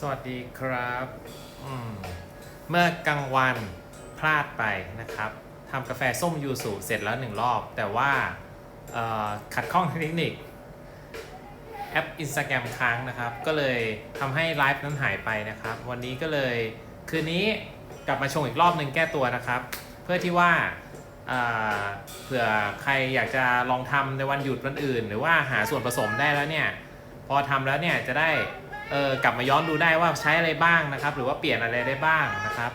สวัสดีครับอืมเมื่อกลางวันพลาดไปนะครับทำกาแฟส้มยูสุเสร็จแล้วหนึ่งรอบ แต่ว่าขัดข้องเทคนิคแอป Instagram ค้างนะครับ ก็เลยทำให้ไลฟ์นั้นหายไปนะครับ วันนี้ก็เลยคืนนี้กลับมาชงอีกรอบหนึ่งแก้ตัวนะครับ เพื่อที่ว่าเผื่อใครอยากจะลองทำในวันหยุดวันอื่น หรือว่าหาส่วนผสมได้แล้วเนี่ย พอทำแล้วเนี่ยจะได้ เออกลับมาย้อนดูได้ว่าใช้อะไรบ้างนะครับ หรือว่าเปลี่ยนอะไรได้บ้างนะครับ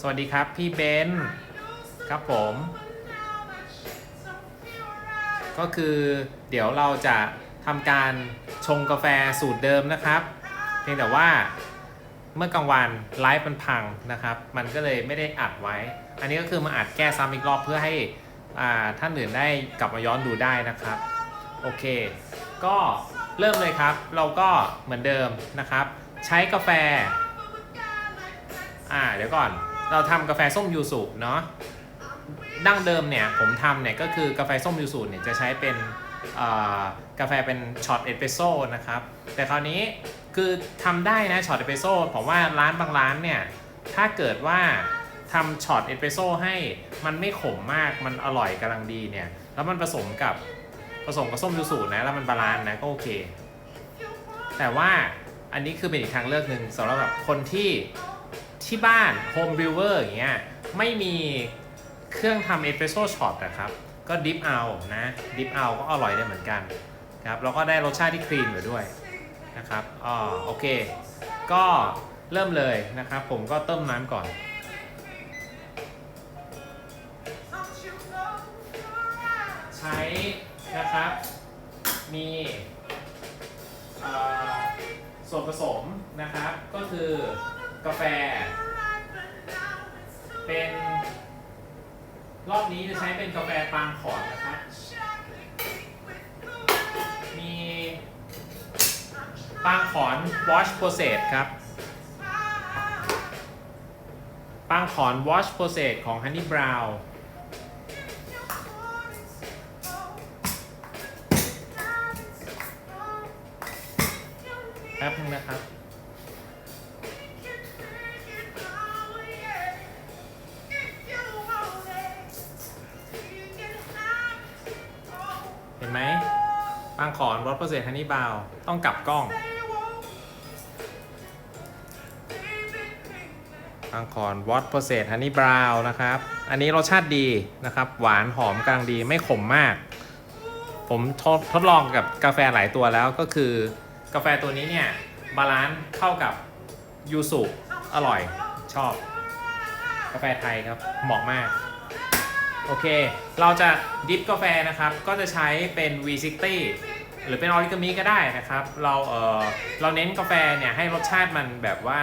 สวัสดีครับพี่เบนซ์ครับผม ก็คือเดี๋ยวเราจะทำการชงกาแฟสูตรเดิมนะครับ เพียงแต่ว่าเมื่อกลางวันไลฟ์มันพังนะครับ มันก็เลยไม่ได้อัดไว้ อันนี้ก็คือมาอัดแก้ซ้ำอีกรอบเพื่อให้อ่าท่านอื่นได้กลับมาย้อนดูได้นะครับ โอเค ก็ เริ่มเลยครับ เราก็เหมือนเดิมนะครับ ใช้กาแฟ อ่าเดี๋ยวก่อน เราทำกาแฟส้มยูสุเนาะ ดั้งเดิมเนี่ยผมทำเนี่ยก็คือกาแฟส้มยูสุเนี่ยจะใช้เป็นกาแฟเป็นช็อตเอสเปรสโซ่นะครับ แต่คราวนี้คือทำได้นะช็อตเอสเปรสโซ่ผมว่าร้านบางร้านเนี่ย ถ้าเกิดว่าทำช็อตเอสเปรสโซ่ให้มันไม่ขมมากมันอร่อยกำลังดีเนี่ย แล้วมันผสมกับ ผสมกับส้มยูสุนะแล้วมันบาลานซ์นะก็โอเค แต่ว่าอันนี้คือเป็นอีกทางเลือกหนึ่งสำหรับแบบคนที่ที่บ้านโฮมบิวเวอร์อย่างเงี้ยไม่มีเครื่องทำเอสเปรสโซ่ช็อตนะครับ ก็ดิฟเอานะดิฟเอาก็อร่อยได้เหมือนกันครับแล้วก็ได้รสชาติที่คลีนอยู่ด้วยนะครับอ๋อโอเค ก็เริ่มเลยนะครับ ผมก็เติมน้ำก่อนใช้ นะครับ มีส่วนผสมนะครับ ก็คือกาแฟ เป็นรอบนี้จะใช้เป็นกาแฟปางขอนนะครับ มีปางขอน wash process ครับ ปางขอน wash process ของ Honey Brown ป๊บนึงนะครับ เห็นไหมปางขอนรถปร์เซ็นต์ฮันนี่บาว ต้องกลับกล้องปางขอนวอตเปอร์เซนต์ฮันนี่บราวนะครับ อันนี้รสชาติดีนะครับ หวานหอมกำลังดีไม่ขมมาก ผมทดทดลองกับกาแฟหลายตัวแล้วก็คือ กาแฟตัวนี้เนี่ยบาลานซ์เข้ากับยูสุอร่อยชอบ กาแฟไทยครับเหมาะมาก โอเค เราจะดิฟกาแฟนะครับ ก็จะใช้เป็น V60 หรือเป็นออริกามิก็ได้นะครับ เราเออเราเน้นกาแฟเนี่ยให้รสชาติมันแบบว่า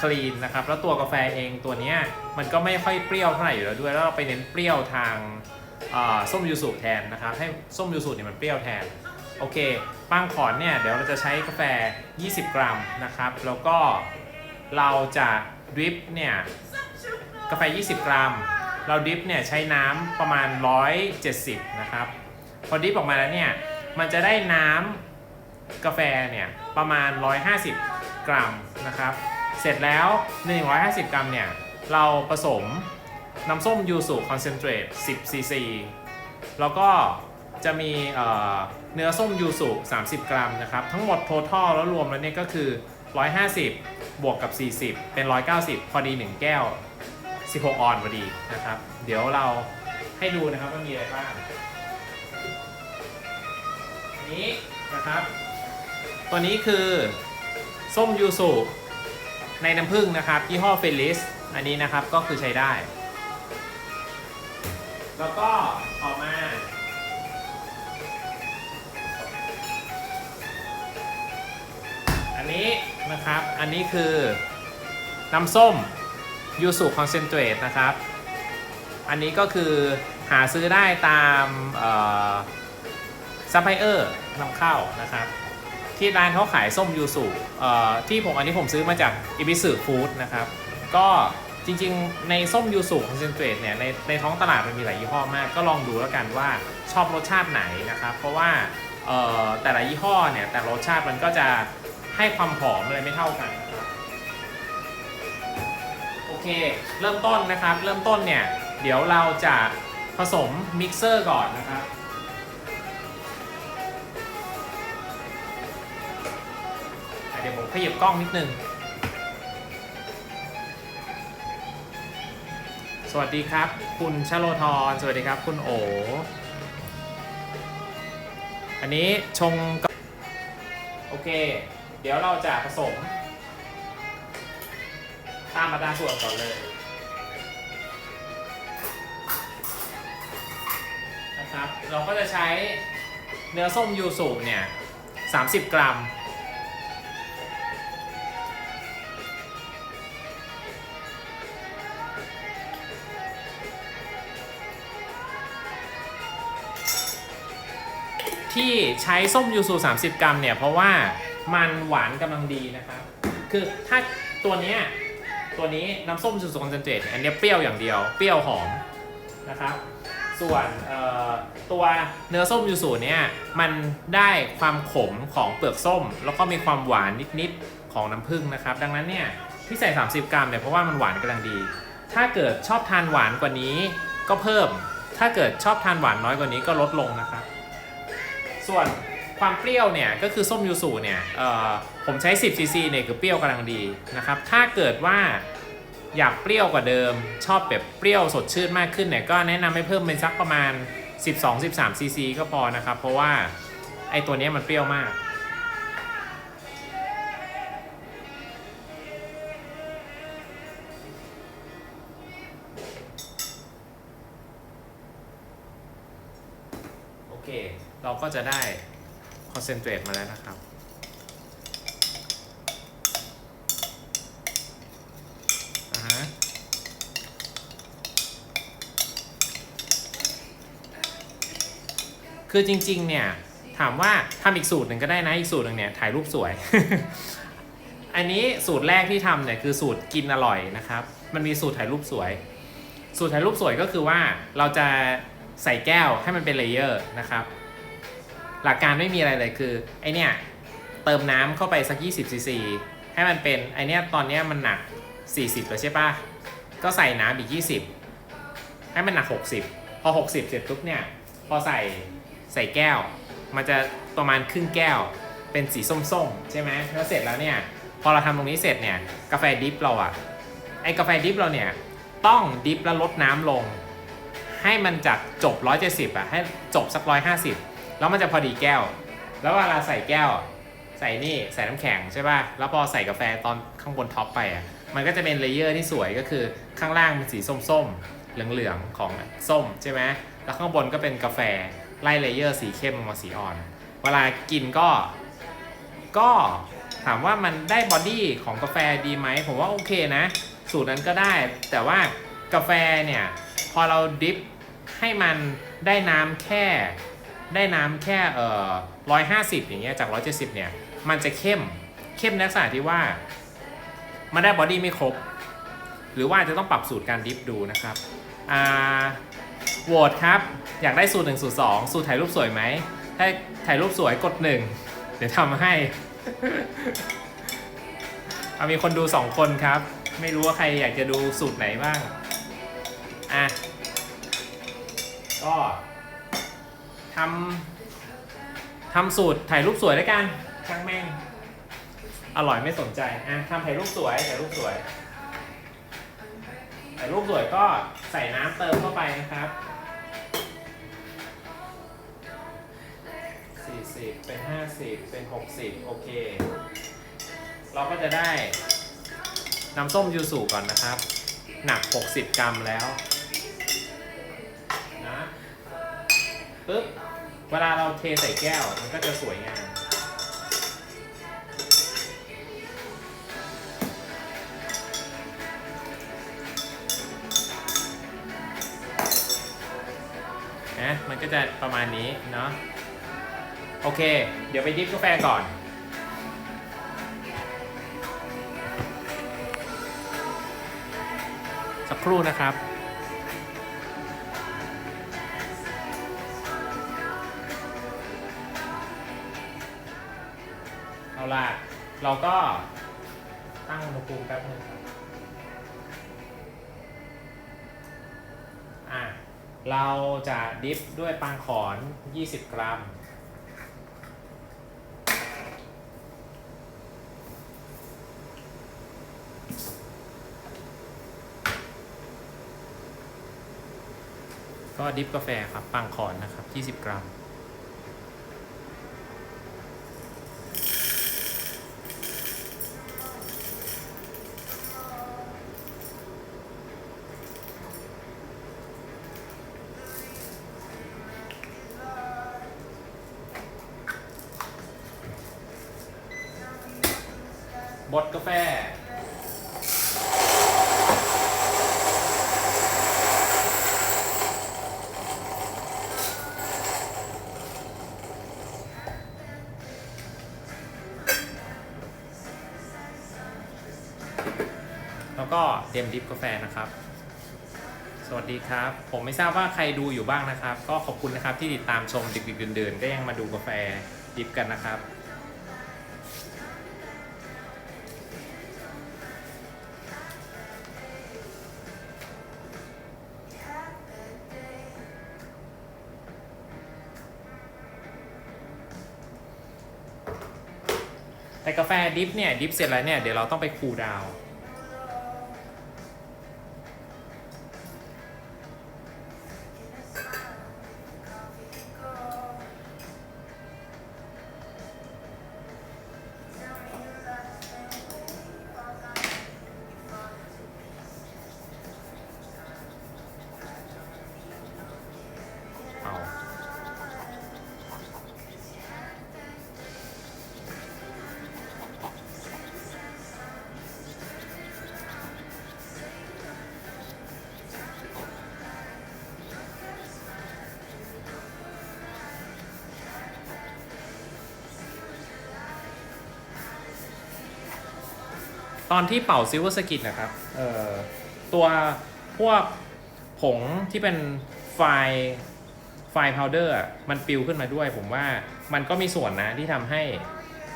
คลีนนะครับ แล้วตัวกาแฟเองตัวเนี้ยมันก็ไม่ค่อยเปรี้ยวเท่าไหร่อยู่แล้วด้วย แล้วเราไปเน้นเปรี้ยวทางส้มยูสุแทนนะครับ ให้ส้มยูสุเนี่ยมันเปรี้ยวแทน โอเคปังขอนเนี่ยเดี๋ยวเราจะใช้กาแฟ 20 กรัมนะครับ แล้วก็เราจะดริปเนี่ยกาแฟ 20 กรัม เราดริปเนี่ยใช้น้ำประมาณ 170 นะครับ พอดริปออกมาแล้วเนี่ยมันจะได้น้ำกาแฟเนี่ยประมาณ 150 กรัมนะครับ เสร็จแล้ว 150 กรัมเนี่ยเราผสมน้ำส้มยูสุคอนเซนเทรต10ซีซีแล้วก็ จะมีเนื้อส้มยูสุ 30 กรัมนะครับ ทั้งหมดโททอลแล้วรวมแล้วเนี่ยก็คือ 150 บวกกับ 40 เป็น 190 พอดี 1 แก้ว 16 ออนพอดีนะครับ เดี๋ยวเราให้ดูนะครับว่ามีอะไรบ้างนนี้นะครับ ตัวนี้คือส้มยูสุในน้ำผึ้งนะครับยี่ห้อเฟลิสอันนี้นะครับก็คือใช้ได้ แล้วก็ออกมา นี้นะครับ อันนี้คือน้ำส้มยูสุคอนเซนเทรตนะครับ อันนี้ก็คือหาซื้อได้ตามซัพพลายเออร์นำเข้านะครับ ที่ร้านเขาขายส้มยูสุที่ผมอันนี้ผมซื้อมาจากอิบิสึฟู้ดนะครับ ก็จริงๆ ในส้มยูสุคอนเซนเทรตเนี่ยในในท้องตลาดมันมีหลายยี่ห้อมาก ก็ลองดูแล้วกันว่าชอบรสชาติไหนนะครับ เพราะว่าแต่ละยี่ห้อเนี่ยแต่รสชาติมันก็จะ ให้ความหอมอะไรไม่เท่ากันนะครับเค เริ่มต้นนะครับ เริ่มต้นเนี่ย เดี๋ยวเราจะผสมมิกเซอร์ก่อนนะครับเดี๋ยวผมขยับกล้องนิดนึง สวัสดีครับ คุณชโลธรสวัสดีครับ คุณโอ อันนี้ชงกับโอเค เดี๋ยวเราจะผสม ตามอัตราส่วนก่อนเลยนะครับเราก็จะใช้เนื้อส้มยูสุเนี่ย 30 กรัม ที่ใช้ส้มยูสุ30 กรัมเนี่ย เพราะว่า มันหวานกำลังดีนะครับ คือถ้าตัวเนี้ยตัวนี้น้ำส้มยูสุคอนเซนเทรตอันนี้เปรี้ยวอย่างเดียว เปรี้ยวหอมนะครับ ส่วนตัวเนื้อส้มยูสุเนี่ยมันได้ความขมของเปลือกส้ม แล้วก็มีความหวานนิดๆของน้ำผึ้งนะครับ ดังนั้นเนี่ยที่ใส่ 30 กรัมเนี่ยเพราะว่ามันหวานกำลังดี ถ้าเกิดชอบทานหวานกว่านี้ก็เพิ่ม ถ้าเกิดชอบทานหวานน้อยกว่านี้ก็ลดลงนะครับ ส่วน ความเปรี้ยวเนี่ยก็คือส้มยูสุเนี่ยเอ่อผมใช้ 10 ซีซีเนี่ยคือเปรี้ยวกำลังดีนะครับ ถ้าเกิดว่าอยากเปรี้ยวกว่าเดิม ชอบแบบเปรี้ยวสดชื่นมากขึ้นเนี่ยก็แนะนำให้เพิ่มเป็นสักประมาณ 12-13 ซีซีก็พอนะครับ เพราะว่าไอตัวนี้มันเปรี้ยวมากโอเคเราก็จะได้ อนเซนเทรตมาแล้วนะครับ อ่าฮะ คือจริง ๆ เนี่ย ถามว่าทำอีกสูตรหนึ่งก็ได้นะ อีกสูตรหนึ่งเนี่ย ถ่ายรูปสวย อันนี้สูตรแรกที่ทำเนี่ย คือสูตรกินอร่อยนะครับ มันมีสูตรถ่ายรูปสวย สูตรถ่ายรูปสวยก็คือว่าเราจะใส่แก้วให้มันเป็นเลเยอร์นะครับ หลักการไม่มีอะไรเลยคือไอเนี่ยเติมน้ำเข้าไปสัก 20ซีซีให้มันเป็นไอเนี่ยตอนเนี้ยมันหนัก 40แล้วใช่ปะก็ใส่น้ำอีก 20 ให้มันหนัก 60 พอ 60 เสร็จปุ๊บเนี่ยพอใส่ใส่แก้ว มันจะประมาณครึ่งแก้ว เป็นสีส้มๆ ใช่ไหมแล้วเสร็จแล้วเนี่ยพอเราทำตรงนี้เสร็จเนี่ยกาแฟดิฟเราอะไอกาแฟดิฟเราเนี่ยต้องดิฟแล้วลดน้ำลง ให้มันจากจบ 170อะให้จบสัก 150 แล้วมันจะพอดีแก้ว แล้วเวลาใส่แก้ว ใส่นี่ใส่น้ำแข็งใช่ป่ะ แล้วพอใส่กาแฟตอนข้างบนท็อปไปอะ มันก็จะเป็นเลเยอร์ที่สวยก็คือข้างล่างเป็นสีส้มๆ เหลืองๆ ของส้มใช่ไหมแล้วข้างบนก็เป็นกาแฟไล่เลเยอร์สีเข้มมาสีอ่อน เวลากินก็ ก็ถามว่ามันได้บอดี้ของกาแฟดีไหม ผมว่าโอเคนะ สูตรนั้นก็ได้ แต่ว่ากาแฟเนี่ย พอเราดิฟให้มันได้น้ำแค่ ได้น้ำแค่เอ่อร้อยห้าสิบอย่างเงี้ยจากร้อยเจ็ดสิบเนี่ย มันจะเข้มเข้มในลักษณะที่ว่ามันได้บอดี้ไม่ครบ หรือว่าจะต้องปรับสูตรการดิฟดูนะครับอ่าโหวตครับ อยากได้สูตรหนึ่งสูตรสองสูตรถ่ายรูปสวยไหมถ้าถ่ายรูปสวยกดหนึ่งเดี๋ยวทำให้เอามีคนดูสองคนครับ ไม่รู้ว่าใครอยากจะดูสูตรไหนบ้างอะก็ ทำทำสูตรถ่ายรูปสวยแล้วกันช่างแม่ง อร่อยไม่สนใจอะทำถ่ายรูปสวยถ่ายรูปสวยถ่ายรูปสวยก็ใส่น้ำเติมเข้าไปนะครับ40เป็น 50 เป็น 60 โอเค เราก็จะได้น้ำส้มยูสุก่อนนะครับ หนัก 60 กรัมแล้วนะปึ๊บ เวลาเราเทใส่แก้วมันก็จะสวยงามนะมันก็จะประมาณนี้เนาะโอเค เดี๋ยวไปดิฟกาแฟก่อนสักครู่นะครับ เอาล่ะ เราก็ตั้งอุณหภูมิแป๊บนึงครับอะเราจะดิฟด้วยปังขอน 20 กรัม ก็ดิฟกาแฟครับปังขอนนะครับ 20 กรัม บดกาแฟ แล้วก็เตรียมดริฟกาแฟนะครับ สวัสดีครับ ผมไม่ทราบว่าใครดูอยู่บ้างนะครับ ก็ขอบคุณนะครับที่ติดตามชมดึกๆเดินๆก็ยังมาดูกาแฟดริฟกันนะครับ แต่กาแฟดิฟเนี่ยดิฟเสร็จแล้วเนี่ยเดี๋ยวเราต้องไปคูลดาวน์ ตอนที่เป่าซิลเวอร์สกิตนะครับเอ่อตัวพวกผงที่เป็นไฟล์ไฟล์พาวเดอร์มันปิวขึ้นมาด้วย ผมว่ามันก็มีส่วนนะที่ทำให้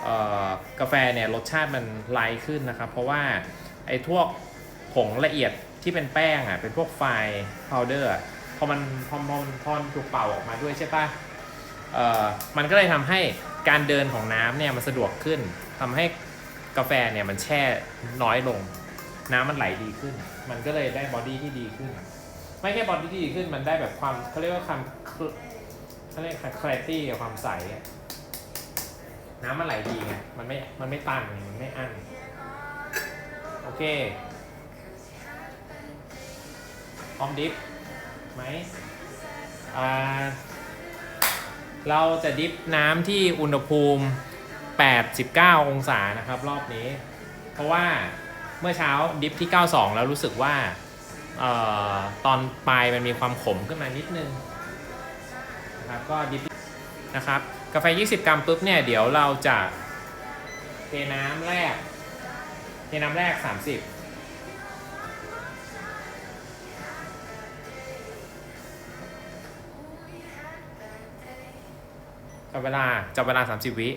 เอ่อกาแฟเนี่ยรสชาติมันไลท์ขึ้นนะครับ เพราะว่าไอ้พวกผงละเอียดที่เป็นแป้งอะเป็นพวกไฟล์พาวเดอร์พอมันพอมันพอนถูกเป่าออกมาด้วยใช่ปะเอ่อมันก็เลยทำให้การเดินของน้ำเนี่ยมันสะดวกขึ้นทำให้ กาแฟเนี่ยมันแช่น้อยลง น้ำมันไหลดีขึ้น มันก็เลยได้บอดี้ที่ดีขึ้น ไม่แค่บอดี้ที่ดีขึ้นมันได้แบบความเขาเรียกว่าความเขาเรียกคลาริตี้กับความใสน้ำมันไหลดีไงมันไม่มันไม่ตันมันไม่อั้นโอเคพร้อมดิฟไหมอ่าเราจะดิฟน้ำที่อุณหภูมิ 89องศานะครับ รอบนี้ เพราะว่าเมื่อเช้าดิฟที่ 92 แล้วรู้สึกว่าออตอนปลายมันมีความขมขึ้นมานิดนึงนะครับก็ดิฟนะครับ กาแฟ 20 กรัมปุ๊บเนี่ย เดี๋ยวเราจะเทน้ำแรก เทน้ำแรก 30จับเวลาจับเวลา 30 วิ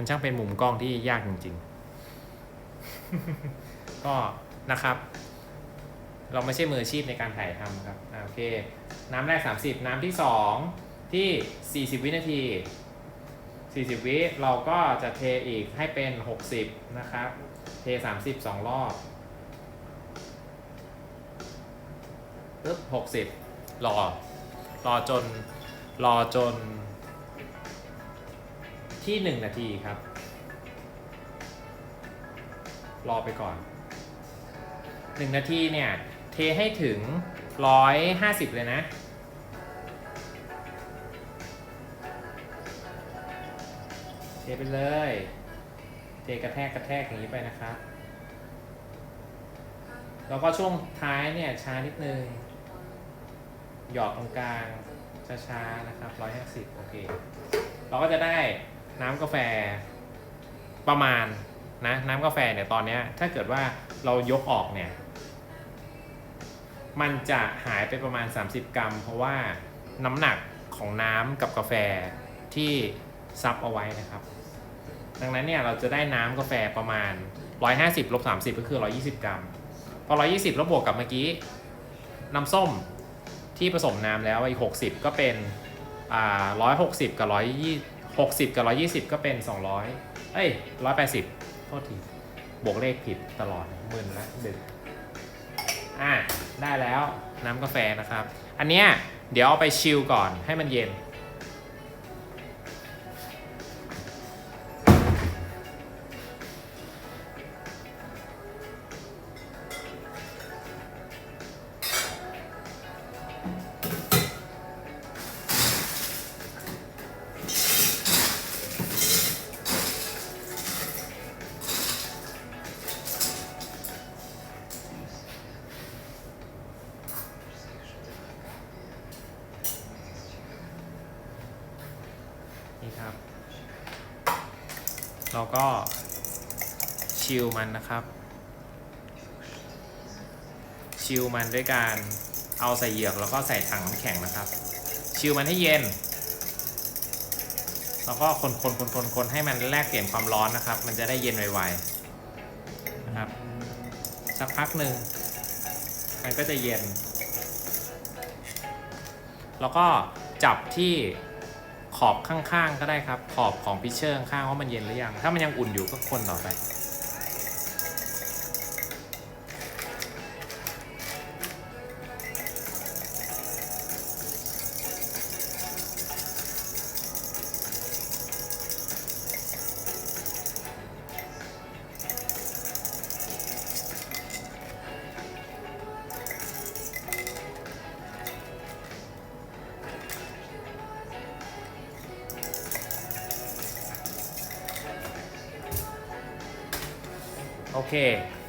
มันช่างเป็นมุมกล้องที่ยากจริง ๆ ก็นะครับ เราไม่ใช่มืออาชีพในการถ่ายทำครับโอเค น้ำแรก 30 น้ำที่ 2 ที่ 40 วินาที 40 วิเราก็จะเทอีกให้เป็น 60 นะครับ เท 30 2 รอบปึ๊บ60 รอ รอจน รอจน ที่ 1 นาทีครับ รอไปก่อน 1 นาทีเนี่ย เทให้ถึง 150 เลยนะเทไปเลย เทกระแทกกระแทกอย่างนี้ไปนะครับ แล้วก็ช่วงท้ายเนี่ยช้านิดนึง หยอดตรงกลางช้าๆนะครับ 150 โอเค เราก็จะได้ น้ำกาแฟประมาณนะน้ำกาแฟเนี่ยตอนนี้ถ้าเกิดว่าเรายกออกเนี่ย มันจะหายไปประมาณ 30 กรัม เพราะว่าน้ำหนักของน้ำกับกาแฟที่ซับเอาไว้นะครับ ดังนั้นเนี่ยเราจะได้น้ำกาแฟประมาณ 150ลบ30 ก็คือ 120 กรัม พอ 120ล้วบวกกับเมื่อกี้น้ำส้มที่ผสมน้ำแล้วอีก 60 ก็เป็นอ่า160 กับ120 60 กับ 120 ก็เป็น 200 เอ้ย 180 โทษที บวกเลขผิดตลอดมึนละดึกอะ ได้แล้วน้ำกาแฟนะครับ อันเนี้ยเดี๋ยวเอาไปชิลก่อนให้มันเย็น ก็ชิลมันนะครับ ชิลมันด้วยการเอาใส่เหยือกแล้วก็ใส่ถังน้ำแข็งนะครับ ชิลมันให้เย็น แล้วก็คนคนคนคนคนให้มันแลกเปลี่ยนความร้อนนะครับ มันจะได้เย็นไวๆนะครับ สักพักหนึ่งมันก็จะเย็น แล้วก็จับที่ ขอบข้างๆ ก็ได้ครับ ขอบของพิเชอร์ข้างว่ามันเย็นหรือยัง ถ้ามันยังอุ่นอยู่ก็คนต่อไป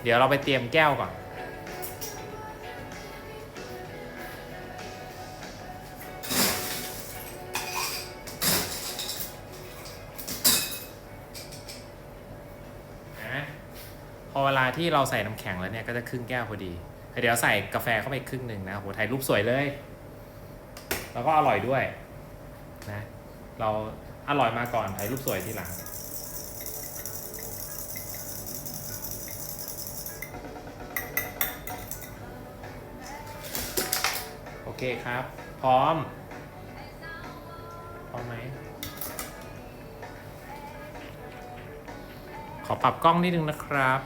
เดี๋ยวเราไปเตรียมแก้วก่อนนะพอเวลาที่เราใส่น้ำแข็งแล้วเนี่ย ก็จะครึ่งแก้วพอดี เดี๋ยวใส่กาแฟเข้าไปครึ่งหนึ่งนะโหถ่ายรูปสวยเลย แล้วก็อร่อยด้วยนะ เราอร่อยมาก่อนถ่ายรูปสวยทีหลัง เคครับ พร้อม พร้อมไหม ขอปรับกล้องนิดนึงนะครับ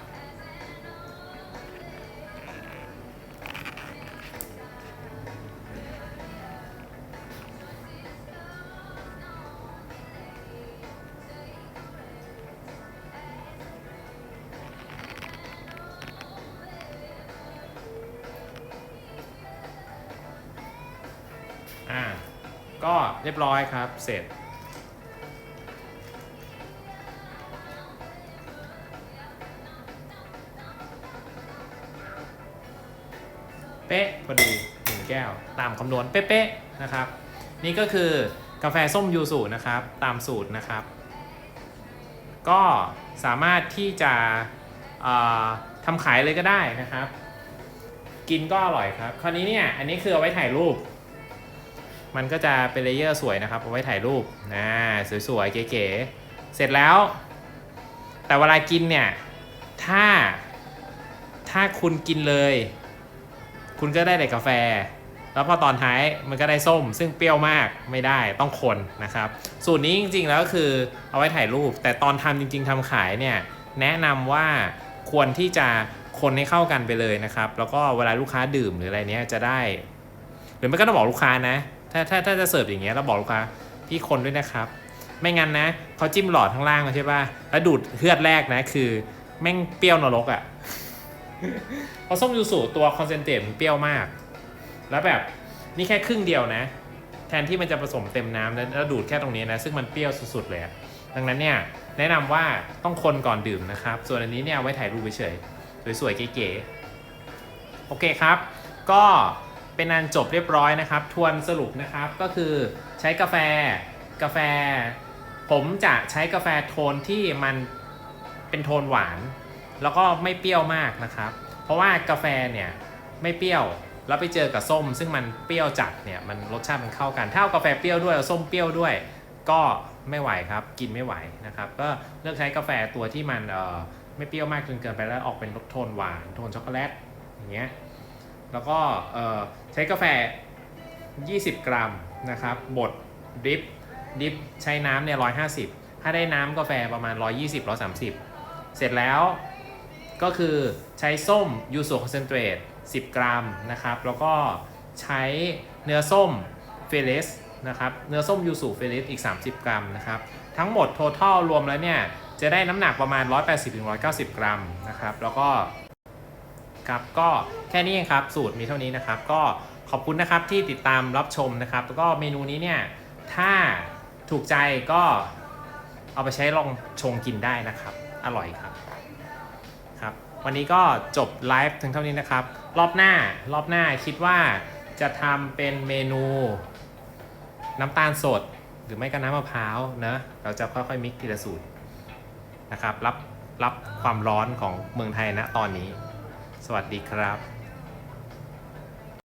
เรียบร้อยครับ เสร็จ เป๊ะพอดีหนึ่งแก้ว ตามคำนวณเป๊ะๆนะครับ นี่ก็คือกาแฟส้มยูสุนะครับ ตามสูตรนะครับ ก็สามารถที่จะทำขายเลยก็ได้นะครับ กินก็อร่อยครับ คราวนี้เนี่ย อันนี้คือเอาไว้ถ่ายรูป มันก็จะเป็นเลเยอร์สวยนะครับเอาไว้ถ่ายรูปนะสวยๆเก๋ๆเสร็จแล้ว แต่เวลากินเนี่ยถ้าถ้าคุณกินเลย คุณก็ได้แต่กาแฟ แล้วพอตอนท้ายมันก็ได้ส้ม ซึ่งเปรี้ยวมากไม่ได้ต้องคนนะครับ สูตรนี้จริงๆแล้วคือเอาไว้ถ่ายรูป แต่ตอนทำจริง ๆทำขายเนี่ยแนะนำว่าควรที่จะคนให้เข้ากันไปเลยนะครับ แล้วก็เวลาลูกค้าดื่มหรืออะไรเนี้ยจะได้ หรือไม่ก็ต้องบอกลูกค้านะ ถ้าถ้าถ้าจะเสิร์ฟอย่างเงี้ยเราบอกลูกค้าพี่คนด้วยนะครับ ไม่งั้นนะเขาจิ้มหลอดข้างล่างใช่ป่ะแล้วดูดเฮือดแรกนะคือแม่งเปรี้ยวนรกอะ่ะเพราะส้มยูสุตัวคอนเซนเทรตมันเปรี้ยวมาก แล้วแบบนี่แค่ครึ่งเดียวนะ แทนที่มันจะผสมเต็มน้ำแล้วดูดแค่ตรงนี้นะซึ่งมันเปรี้ยวสุดๆเลยดังนั้นเนี่ยแนะนำว่าต้องคนก่อนดื่มนะครับ ส่วนอันนี้เนี่ยไว้ถ่ายรูปเฉยๆสวยๆเก๋ๆโอเคครับ ก็ เป็นอันจบเรียบร้อยนะครับ ทวนสรุปนะครับก็คือใช้กาแฟกาแฟ ผมจะใช้กาแฟโทนที่มันเป็นโทนหวาน แล้วก็ไม่เปรี้ยวมากนะครับ เพราะว่ากาแฟเนี่ยไม่เปรี้ยวแล้วไปเจอกับส้ม ซึ่งมันเปรี้ยวจัดเนี่ยมันรสชาติมันเข้ากันถ้าเอากาแฟเปรี้ยวด้วยส้มเปรี้ยวด้วย ก็ไม่ไหวครับกินไม่ไหวนะครับ ก็เลือกใช้กาแฟตัวที่มันเอ่อไม่เปรี้ยวมากจนเกินไปแล้วออกเป็นรสโทนหวานโทนช็อกโกแลตอย่างเงี้ย แล้วก็ใช้กาแฟ 20 กรัมนะครับบดดริปดริปใช้น้ำเนี่ย150ถ้าได้น้ำกาแฟประมาณ 120 130 เสร็จแล้วก็คือใช้ส้มยูสุคอนเซนเทรต10 กรัมนะครับ แล้วก็ใช้เนื้อส้มเฟลสนะครับ เนื้อส้มยูสุเฟลสอีก 30 กรัมนะครับ ทั้งหมด t ท t a l รวมแล้วเนี่ย จะได้น้ำหนักประมาณ 180-190 กรัมนะครับ แล้วก็ ครับก็แค่นี้เองครับสูตรมีเท่านี้นะครับ ก็ขอบคุณนะครับที่ติดตามรับชมนะครับ แล้วก็เมนูนี้เนี่ยถ้าถูกใจก็เอาไปใช้ลองชงกินได้นะครับ อร่อยครับครับ วันนี้ก็จบไลฟ์ถึงเท่านี้นะครับ รอบหน้ารอบหน้าคิดว่าจะทำเป็นเมนูน้ำตาลสดหรือไม่ก็น้ำมะพร้าวเนะเราจะค่อยๆมิกซ์ทีละสูตรนะครับ รับรับความร้อนของเมืองไทยณตอนนี้ สวัสดีครับ